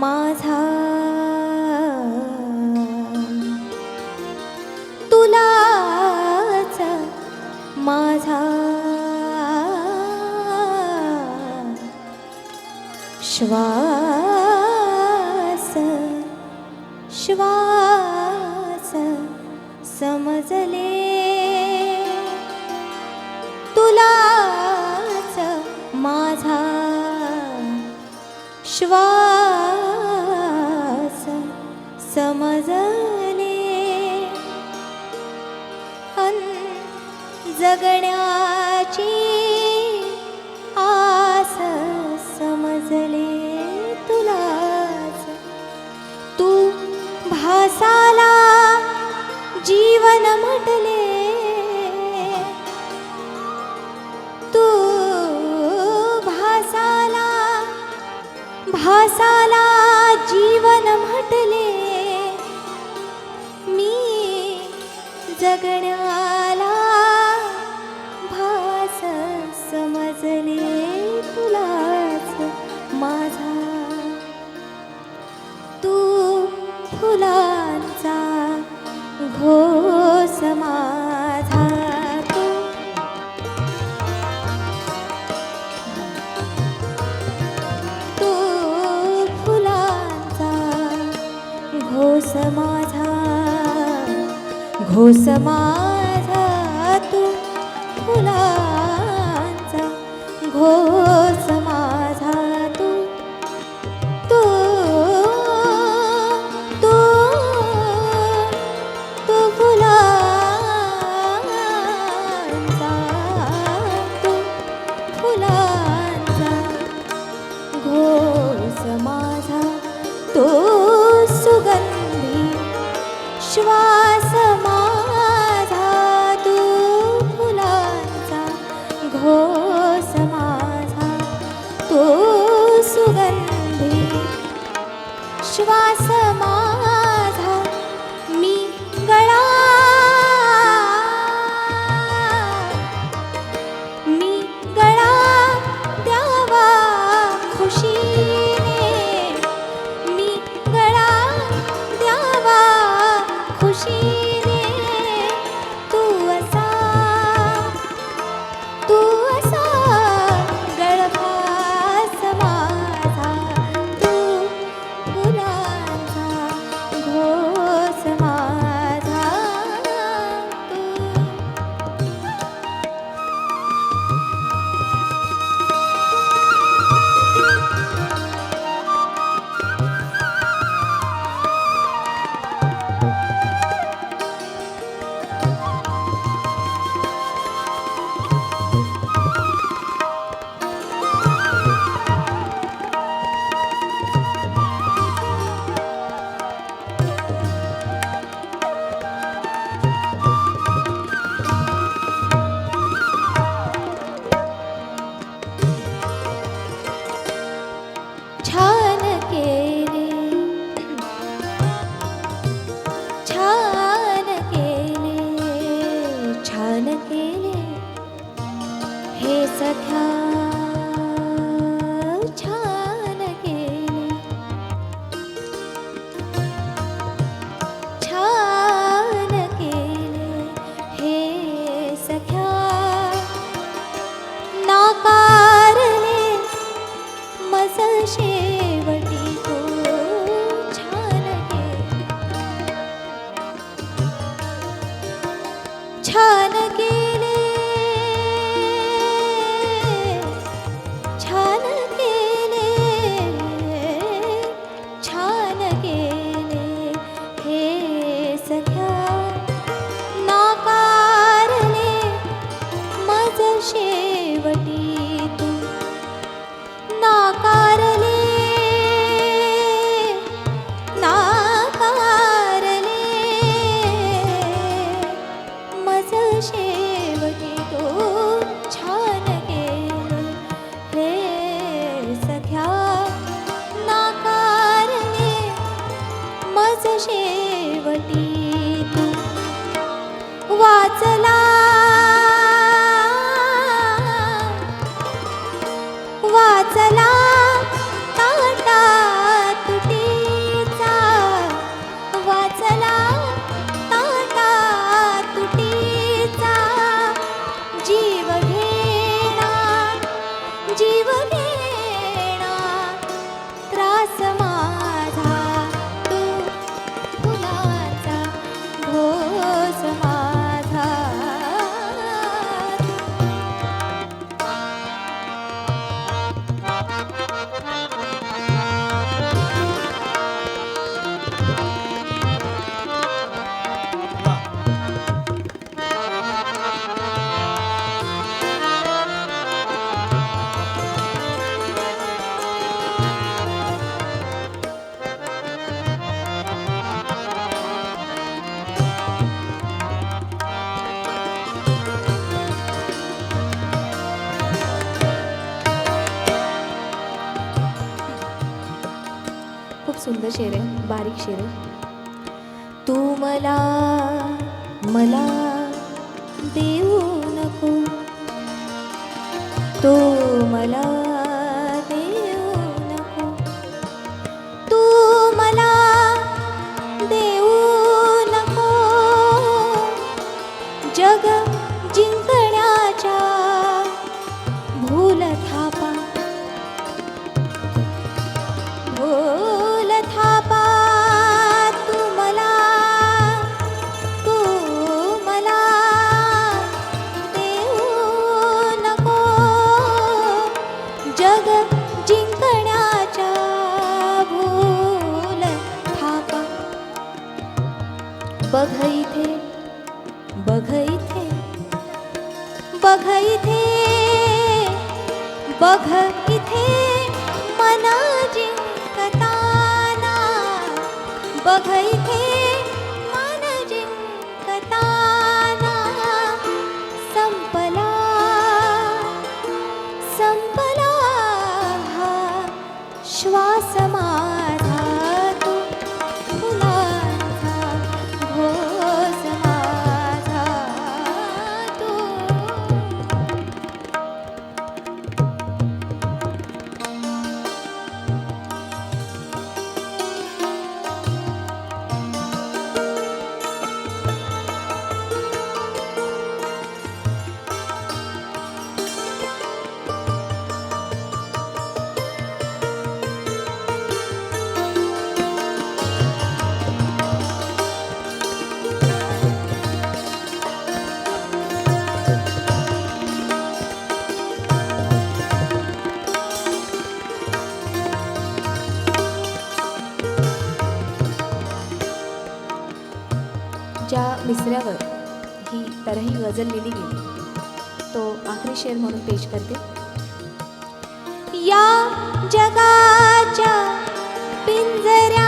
माझा विश्वास समजले. तुलाच माझा श्वास समजले. अन जगण्याची मन म्हटले तू भासाला भासाला जीवन म्हटले। मी जगण्या ओस माझा तू फुलांचा घोस माझा तू तो तू तू फुलांचा तू फुलांचा घोस माझा तो सुगंधी श्वा was ছা खूप सुंदर शेर आहे बारीक शेर आहे. तू मला मला देऊ नको. तू मला जग जिंकण्याच्या भूल थापा. बघ इथे बघ इथे बघ इथे बघ इथे मन जिंकताना. बघ इथे गझल लिहिली गेली. तो आखरी शेर म्हणून पेश करते. या जगाच्या पिंजऱ्या